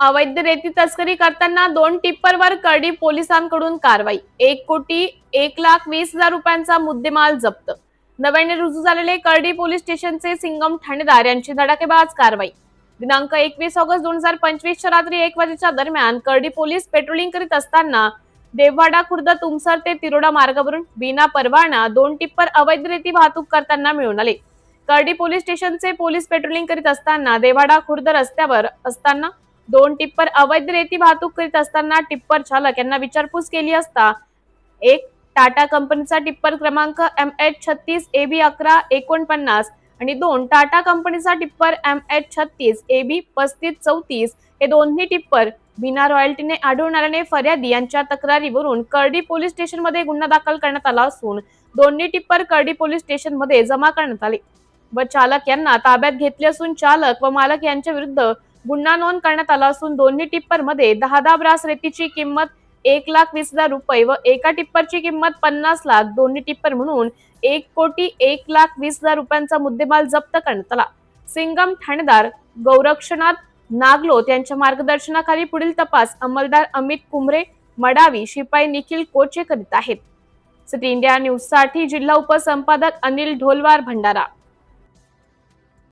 अवैध रेती तस्करी करताना दोन टिप्परवर करडी पोलिसांकडून कारवाई. एक कोटी एक लाख वीस हजार रुपयांचा मुद्देमाल जप्त. नव्याने रुजू झालेले करडी पोलीस स्टेशनचे सिंगम ठाणेदार यांची धडाकेबाज कारवाई. दिनांक एकवीस ऑगस्ट दोन हजार पंचवीसच्या रात्री एक वाजेच्या दरम्यान करडी पोलीस पेट्रोलिंग करीत असताना देववाडा खुर्द तुमसर ते तिरोडा मार्गावरून बिना परवाना दोन टिप्पर अवैध रेती वाहतूक करताना मिळून आले. करडी पोलीस स्टेशनचे पोलीस पेट्रोलिंग करीत असताना देवाडा खुर्द रस्त्यावर असताना दोन टिप्पर अवैध रेती वाहतूक करीत असताना टिप्पर चालक यांना विचारपूस केली असता एक टाटा कंपनीचा टिप्पर क्रमांक एम एच छत्तीस ए बी अकरा एकोणपन्नास आणि दोन टाटा कंपनीचा टिप्पर एम एच छत्तीस ए बी पस्तीस चौतीस. हे दोन्ही टिप्पर बिना रॉयल्टीने आढळून आल्याने फर्यादी यांच्या तक्रारीवरून करडी पोलीस स्टेशनमध्ये गुन्हा दाखल करण्यात आला असून दोन्ही टिप्पर करडी पोलीस स्टेशनमध्ये जमा करण्यात आले व चालक यांना ताब्यात घेतले असून चालक व मालक यांच्या विरुद्ध गुन्हा नोंद करण्यात आला असून दोन्ही टिप्परमध्ये दहा दहा ब्रास रेतीची किंमत एक लाख वीस हजार रुपये व एका टिप्परची किंमत पन्नास लाख दोन्ही टिप्पर म्हणून एक कोटी एक लाख वीस हजार रुपयांचा मुद्देमाल जप्त करण्यात आला. सिंगम ठाणेदार गौरक्षनाथ नागलोत यांच्या मार्गदर्शनाखाली पुढील तपास अंमलदार अमित कुंभरे मडावी शिपाई निखिल कोचे करीत आहेत. सिटी इंडिया न्यूजसाठी जिल्हा उपसंपादक अनिल ढोलवार भंडारा.